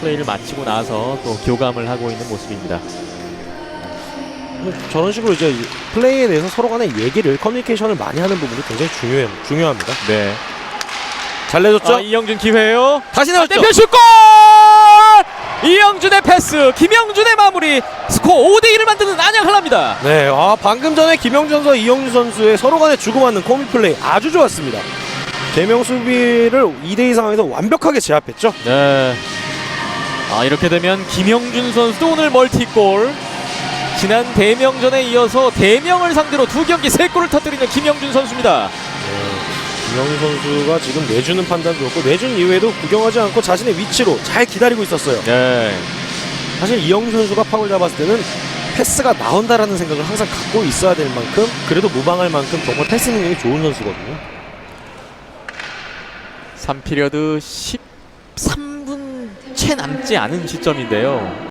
플레이를 마치고 나서 또 교감을 하고 있는 모습입니다. 저런 식으로 이제 이 플레이에 대해서 서로 간의 얘기를 커뮤니케이션을 많이 하는 부분이 굉장히 중요해, 중요합니다. 네. 잘 내줬죠? 아, 이영준 기회예요. 다시 아, 내줬죠? 대표 슛 골! 이영준의 패스, 김영준의 마무리, 스코어 5대 1을 만드는 안양 한라입니다. 네, 아 방금 전에 김영준 선수, 이영준 선수의 서로 간의 주고받는 코미 플레이 아주 좋았습니다. 대명 수비를 2대2 상황에서 완벽하게 제압했죠. 네. 아 이렇게 되면 김영준 선수도 오늘 멀티골. 지난 대명전에 이어서 대명을 상대로 두 경기 세 골을 터뜨리는 김영준 선수입니다. 김영준 선수가 지금 내주는 판단도 좋고 내준 이후에도 구경하지 않고 자신의 위치로 잘 기다리고 있었어요. 네. 사실 이영준 선수가 팍을 잡았을 때는 패스가 나온다라는 생각을 항상 갖고 있어야 될 만큼 그래도 무방할 만큼 정말 패스 능력이 좋은 선수거든요. 3피리어드 13분 채 남지 않은 시점인데요.